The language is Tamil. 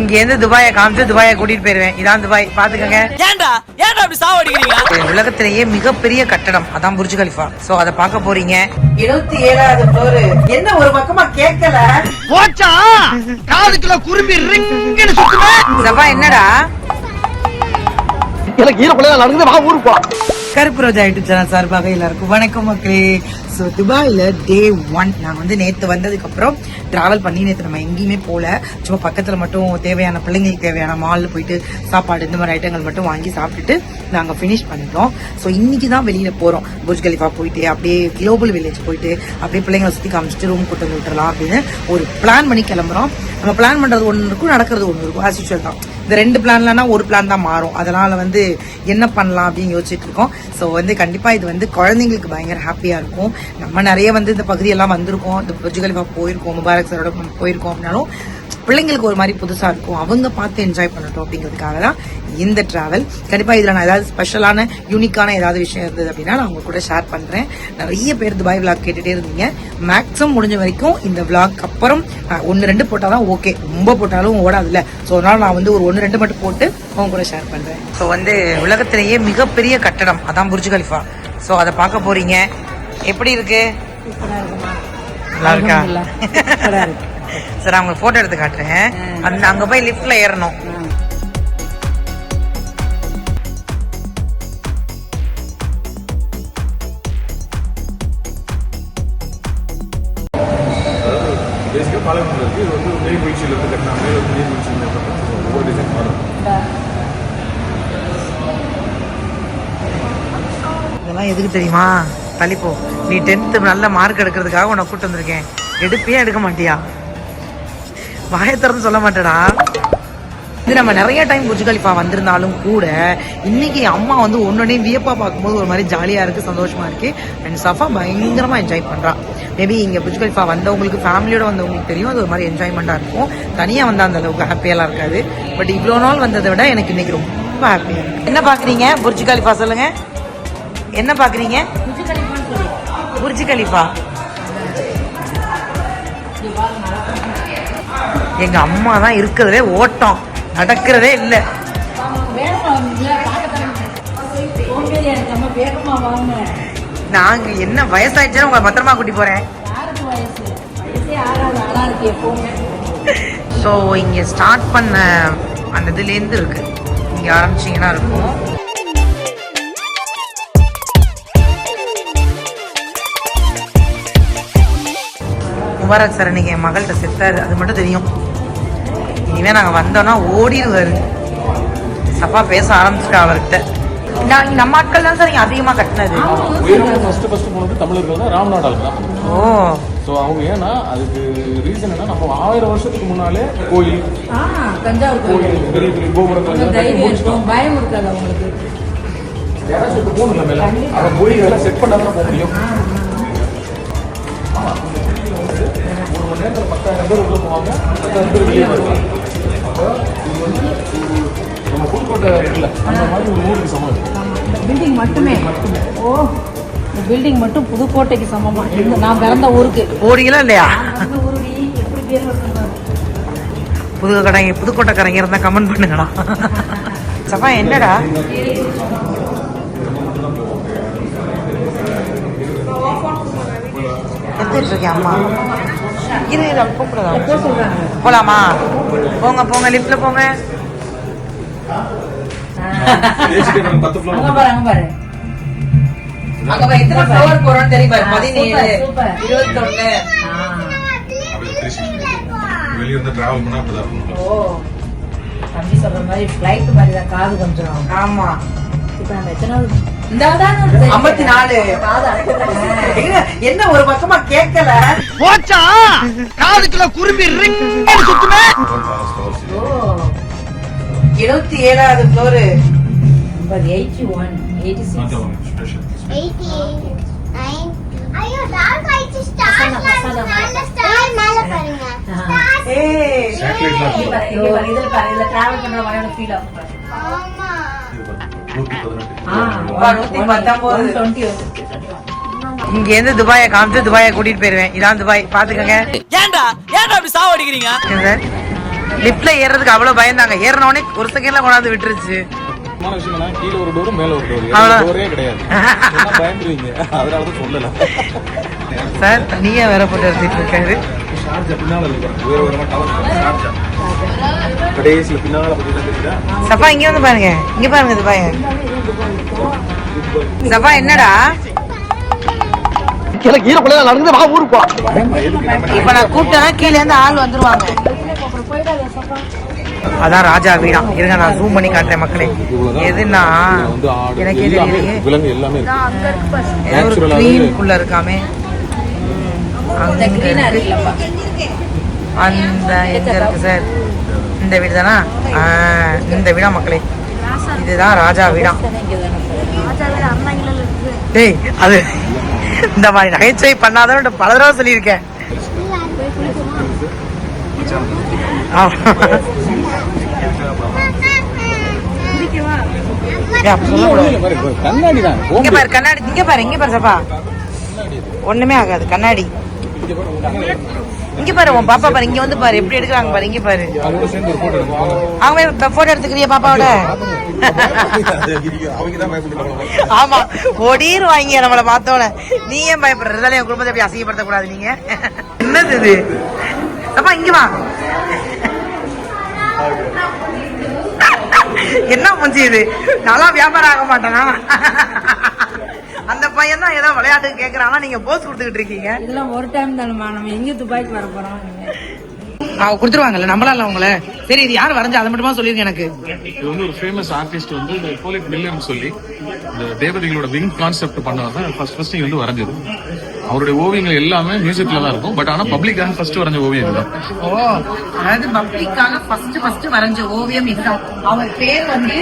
இங்க இருந்து துபாயை காமிச்சு துபாயை கூட்டிட்டு போயிருவேன். இதான் துபாய். பாத்துக்கங்க ஏன்டா? ஏன்டா அப்படி சாவடிக்கிறீங்க? உலகத்திலேயே மிகப்பெரிய கட்டடம். அதான் புர்ஜ் கலிஃபா. சோ அத பார்க்க போறீங்க. இருபத்தி ஏழாவது ஃப்ளோர் என்ன ஒரு பக்கமா கேட்கல? போச்சா? காதுக்குள்ள குரும்பி ரிங்குன்னு சுத்துமே. சபா என்னடா? எனக்கு ஈரக்குள்ள நடந்து வா ஊருக்கு போலாம் கருப்பு ரோஜா யூடியூப் சேனல் சார்பாக எல்லாருக்கும் வணக்கம் மக்களே. ஸோ துபாயில் டே ஒன் நான் வந்து நேற்று வந்ததுக்கப்புறம் ட்ராவல் பண்ணி நேற்று நம்ம எங்கேயுமே போகல சும்மா பக்கத்தில் மட்டும் தேவையான பிள்ளைங்களுக்கு தேவையான மாலில் போயிட்டு சாப்பாடு இந்த மாதிரி ஐட்டங்கள் மட்டும் வாங்கி சாப்பிட்டுட்டு நாங்கள் ஃபினிஷ் பண்ணிட்டோம். ஸோ இன்றைக்கி தான் வெளியில் போகிறோம் புர்ஜ் கலிஃபா போயிட்டு அப்படியே குளோபல் வில்லேஜ் போயிட்டு அப்படியே பிள்ளைங்களை சுற்றி காமிச்சிட்டு ரூம் கூட்டம் விட்டுறலாம் அப்படின்னு ஒரு பிளான் பண்ணி கிளம்புறோம். நம்ம பிளான் பண்ணுறது ஒன்று இருக்கும் நடக்கிறது ஒன்று இருக்கும் ஆஸ் யூஷுவல் தான். இந்த ரெண்டு பிளான்லனா ஒரு பிளான் தான் மாறும். அதனால் வந்து என்ன பண்ணலாம் அப்படின்னு யோசிச்சுட்டு இருக்கோம். ஸோ வந்து கண்டிப்பாக இது வந்து குழந்தைங்களுக்கு பயங்கர ஹாப்பியாக இருக்கும். நம்ம நிறைய வந்து இந்த பகுதியெல்லாம் வந்திருக்கோம். இந்த புர்ஜ் போயிருக்கோம் முபாரக் சரோட போயிருக்கோம் அப்படின்னாலும் பிள்ளைங்களுக்கு ஒரு மாதிரி புதுசா இருக்கும். அவங்க பார்த்து என்ஜாய் பண்ணட்டும் அப்படிங்கிறதுக்காக தான் இந்த டிராவல் கண்டிப்பா இதுல நான் ஏதாவது ஸ்பெஷலான யூனிக்கான ஏதாவது விஷயம் இருந்தது அப்படின்னா நான் உங்க கூட ஷேர் பண்றேன். நிறைய பேர் துபாய் விளாக் கேட்டுட்டே இருந்தீங்க. மேக்ஸிமம் முடிஞ்ச வரைக்கும் இந்த விளாக் அப்புறம் ஒன்று ரெண்டு போட்டாதான் ஓகே ரொம்ப போட்டாலும் ஓடாதுல்ல. ஸோ அதனால நான் வந்து ஒரு ஒன்று ரெண்டு மட்டும் போட்டு உங்க கூட ஷேர் பண்றேன். ஸோ வந்து உலகத்திலேயே மிகப்பெரிய கட்டடம். அதான் புர்ஜ் கலிஃபா. ஸோ அதை பார்க்க போறீங்க. எப்படி இருக்கு? நல்லா இருக்கா. சரி உங்களுக்கு போட்டோ எடுத்து காட்டுறேன். அந்த அங்க போய் லிஃப்ட்ல ஏறணும். பேசிக்காக பாலகத்தில் இருக்குது இது வந்து நெய் வீழ்ச்சியிலேருந்து கட்டினா மேலே வந்து நெய் வீழ்ச்சியில் ஒவ்வொரு டிசைன் மாறும். இதெல்லாம் எதுக்கு தெரியுமா? தள்ளிப்போ நீ டென்த்து நல்ல மார்க் எடுக்கிறதுக்காக உன்னை கூட்டு வந்திருக்கேன். எடுப்பியா எடுக்க மாட்டியா? வாயை திறந்து சொல்ல மாட்டேடா. இது நம்ம நிறைய டைம் புர்ஜ் கலிஃபா வந்திருந்தாலும் கூட இன்னைக்கு அம்மா வந்து ஒன்னொடனே வியப்பா பார்க்கும்போது ஒரு மாதிரி ஜாலியாக இருக்குது சந்தோஷமாக இருக்குது அண்ட் சஃபா பயங்கரமாக என்ஜாய் பண்ணுறான் மேபி இங்கே புர்ஜ் கலிஃபா வந்தவங்களுக்கு ஃபேமிலியோட வந்தவங்களுக்கு தெரியும் அது ஒரு மாதிரி என்ஜாய்மெண்ட்டாக இருக்கும். தனியாக வந்தால் அந்த அளவுக்கு ஹாப்பியெல்லாம் இருக்காது. பட் இவ்வளோ நாள் வந்ததை விட எனக்கு இன்னைக்கு ரொம்ப ஹாப்பியா என்ன பாக்குறீங்க? புர்ஜ் கலிஃபா சொல்லுங்க. என்ன பாக்குறீங்க? Burj Khalifa. எங்க அம்மா தான் இருக்கிறதே ஓட்டம். நடக்கிறதே இல்லை. நாங்க என்ன வயசாயிடுச்சுன்னா உங்களை பத்திரமா கூட்டி போறேன். ஸோ இங்க ஸ்டார்ட் பண்ண அந்த இதுலேருந்து இருக்கு. இங்க ஆரம்பிச்சீங்கன்னா இருக்கும். முபாரக் சார் இன்னைக்கு என் மகள்கிட்ட செத்தாரு. அது மட்டும் தெரியும். இனிமே நாங்க வந்தோம்னா ஓடிடுவாரு. சப்பா பேச ஆரம்பிச்சிட்டா அவர்கிட்ட. நான் நம்ம ஆட்கள் தான் சார் இங்க அதிகமா கட்டினது. ஃபஸ்ட்டு ஃபஸ்ட்டு போனது தமிழர்கள் தான் ராம்நாடால் தான் ஓ. ஸோ அவங்க ஏன்னா அதுக்கு ரீசன் என்ன நம்ம ஆயிரம் வருஷத்துக்கு முன்னாலே கோயில். தஞ்சாவூர் கோயில். பெரிய பெரிய பயம் இருக்காது அவங்களுக்கு. யாராச்சும் போய் இதெல்லாம் செட் பண்ண தான் போக முடியும். ஆமா. ஒரு மணி நேரத்தில் பத்தாயிரம் பேர் உள்ள போவாங்க பத்தாயிரம் பேர் வெளியே வருவாங்க. அப்போ இது வந்து ஒரு நம்ம புதுக்கோட்டை இருக்குல்ல அந்த மாதிரி ஒரு ஊருக்கு சமம் இந்த பில்டிங் மட்டுமே. ஓ இந்த பில்டிங் மட்டும் புதுக்கோட்டைக்கு சமமா? இந்த நான் பிறந்த ஊருக்கு. போறீங்களா இல்லையா? ஊருடி எப்படி பேர் வருது புதுக்கடைங்க புதுக்கோட்டைக்காரங்க இருந்தா கமெண்ட் பண்ணுங்கடா. சப்பா என்னடா? எடுத்துட்டு இருக்கேன் அம்மா? இரு இரு அப்ப கூப்பிடுதா போலாமா? போங்க போங்க லிஃப்ட்ல போங்க. அங்க எத்தனை ஃப்ளோர் போறோம்னு தெரியும்? பதினேழு. இருபத்தொன்னு. அப்படி வெளியே இருந்து ட்ராவல் அப்படி ஓ தம்பி சொல்ற மாதிரி ஃப்ளைட் மாதிரி தான் காது கொஞ்சம். ஆமா. இப்போ நம்ம எத்தனாவது ஐம்பத்தி நாலு என்ன, என்ன ஒரு பக்கமா கேட்கல போச்சா? காதுக்குள்ள குரும்பி சுத்துமே ஓ. இருபத்தி ஏழாவது floor eighty one eighty six special 88, 90. ஐயோ டார்க் ஆயிடுச்சு ஸ்டார் பசங்க, பசங்க. மேல ஸ்டார் மேல பாருங்க ஸ்டார் ஏய் சேட்டலைட்லாம் இங்க பாரு, இங்க பாரு, இதுல travel பண்ற மாதிரியான feel ஆகும் இங்க இருந்து துபாயை காமிச்சு துபாயை கூட்டிட்டு போயிருவேன். இதான் துபாய். பாத்துக்கங்க ஏன்டா? ஏன்டா அப்படி சாவடிக்கிறீங்க? சார் லிப்ட்ல ஏறதுக்கு அவ்வளவு பயந்தாங்க. ஏறின உடனே ஒரு செகண்ட்ல கொண்டாந்து விட்டுருச்சு. கீழே ஒரு டோர் மேல ஒரு டோர். அவ்வளவு. டோரே கிடையாது. எல்லாம் பயந்துருவீங்க. அதனாலதான் சொல்லல. சார் தனியா வேற போட்டு எடுத்துட்டு இருக்காரு. சப்பா இங்க வந்து பாருங்க. இங்க பாருங்க இது பாருங்க. சப்பா என்னடா? இப்ப நான் கூப்பிட்டேன்னா கீழே இருந்து ஆள் வந்துருவாங்க. அதான் ராஜா வீடா இருங்க நான் ஜூம் பண்ணி காட்டுறேன் மக்களே. எதுன்னா எனக்கே எல்லாமே தெரியலையே இருக்கு. ஏதோ ஒரு இருக்காமே. இருக்குல்லப்பா அந்த எங்க இருக்கு சார்? இந்த வீடு தானா இந்த வீடா மக்களே. இதுதான் ராஜா வீடா. டேய் அது இந்த மாதிரி நகைச்சுவை பண்ணாதான் பல தடவை சொல்லியிருக்கேன். கண்ணாடி தான் இங்க பாரு கண்ணாடி. இங்க பாரு இங்க பாரு சப்பா. ஒண்ணுமே ஆகாது கண்ணாடி. இங்க பாரு உன் பாப்பா பாரு இங்க வந்து பாரு எப்படி எடுக்கிறாங்க பாரு இங்க பாரு. அவங்க போட்டோ எடுத்துக்கிறியா பாப்பாவோட? ஆமா ஓடிருவாங்க நம்மள பார்த்தோட நீ ஏன் பயப்படுறதால என் குடும்பத்தை அப்படி அசிங்கப்படுத்த கூடாது நீங்க. என்னது இது? அப்பா இங்க வா. என்ன முஞ்சி இது? நல்லா வியாபாரம் ஆக மாட்டேனா? அந்த பையன் தான் ஏதோ விளையாட்டுக்கு கேக்குறானா. நீங்க போஸ் கொடுத்துக்கிட்டு இருக்கீங்க. இதெல்லாம் ஒரு டைம் தானம்மா. நம்ம எங்க துபாய்க்கு வர போறோம்? அவங்க கொடுத்துருவாங்கல்ல நம்மளால உங்கள சரி இது யார் வரைஞ்சா? அதை மட்டுமா சொல்லிருங்க எனக்கு. இது வந்து ஒரு ஃபேமஸ் ஆர்டிஸ்ட் வந்து இந்த போலிட் மில்லர்னு சொல்லி இந்த தேவதைகளோட விங் கான்செப்ட் பண்ணவர் தான் ஃபர்ஸ்ட் ஃபர்ஸ்ட் வந்து வரைஞ்சது. அவருடைய ஓவியங்கள் எல்லாமே மியூசிக்ல தான் இருக்கும். பட் ஆனா பப்ளிக்காக ஃபர்ஸ்ட் வரைஞ்ச ஓவியம் தான் ஓ அதாவது பப்ளிக்காக ஃபர்ஸ்ட் ஃபர்ஸ்ட் வரைஞ்ச ஓவியம் இதுதான். அவர் பேர் வந்து